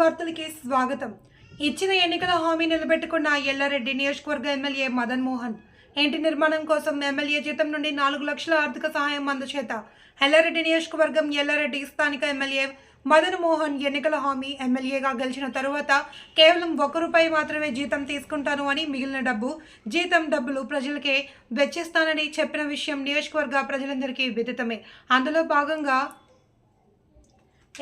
వార్తలకి స్వాగతం. ఇచ్చిన ఎన్నికల హామీ నిలబెట్టుకున్న ఎల్లారెడ్డి నియోజకవర్గ ఎమ్మెల్యే మదన్ మోహన్ ఇంటి నిర్మాణం కోసం ఎమ్మెల్యే జీతం నుండి నాలుగు లక్షల ఆర్థిక సహాయం అందచేత ఎల్లారెడ్డి నియోజకవర్గం ఎల్లారెడ్డి స్థానిక ఎమ్మెల్యే మదన్ మోహన్ ఎన్నికల హామీ ఎమ్మెల్యేగా గెలిచిన తరువాత కేవలం ఒక్క రూపాయి మాత్రమే జీతం తీసుకుంటాను అని మిగిలిన డబ్బు జీతం డబ్బులు ప్రజలకే వెచ్చిస్తానని చెప్పిన విషయం నియోజకవర్గ ప్రజలందరికీ విదితమే. అందులో భాగంగా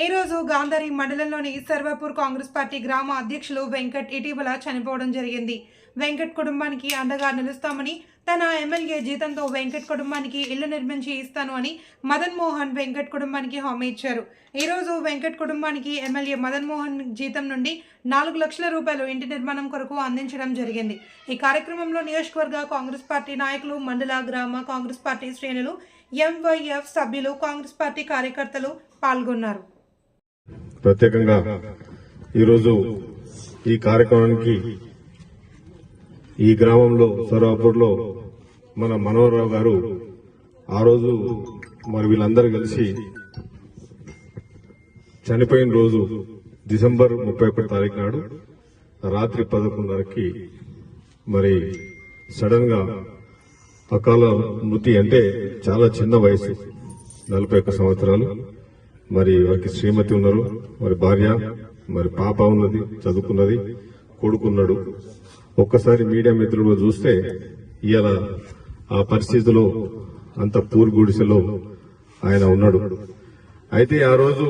ఈ రోజు గాంధారి మండలంలోని సర్వాపూర్ కాంగ్రెస్ పార్టీ గ్రామ అధ్యక్షులు వెంకట్ ఇటీవల చనిపోవడం జరిగింది. వెంకట్ కుటుంబానికి అండగా నిలుస్తామని తన ఎమ్మెల్యే జీతంతో వెంకట్ కుటుంబానికి ఇల్లు నిర్మించి ఇస్తాను అని మదన్ మోహన్ వెంకట్ కుటుంబానికి హామీ ఇచ్చారు. ఈరోజు వెంకట్ కుటుంబానికి ఎమ్మెల్యే మదన్ మోహన్ జీతం నుండి నాలుగు లక్షల రూపాయలు ఇంటి నిర్మాణం కొరకు అందించడం జరిగింది. ఈ కార్యక్రమంలో నియోజకవర్గ కాంగ్రెస్ పార్టీ నాయకులు మండల గ్రామ కాంగ్రెస్ పార్టీ శ్రేణులు ఎంవైఎఫ్ సభ్యులు కాంగ్రెస్ పార్టీ కార్యకర్తలు పాల్గొన్నారు. ప్రత్యేకంగా ఈరోజు ఈ కార్యక్రమానికి ఈ గ్రామంలో సర్వాపూర్లో మన మనోహరరావు గారు ఆ రోజు మరి వీళ్ళందరూ కలిసి చనిపోయిన రోజు డిసెంబర్ ముప్పై ఒకటి తారీఖు నాడు రాత్రి పదకొండున్నరకి మరి సడన్గా అకాల మృతి అంటే చాలా చిన్న వయసు నలభై ఒక్క సంవత్సరాలు. మరి వారికి శ్రీమతి ఉన్నారు మరి భార్య మరి పాప ఉన్నది చదువుకున్నది కొడుకున్నాడు. ఒక్కసారి మీడియా మిత్రులు చూస్తే ఇవాళ ఆ పరిస్థితిలో అంత పూర్ గుడిసెలో ఆయన ఉన్నాడు. అయితే ఆ రోజు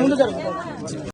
ముందు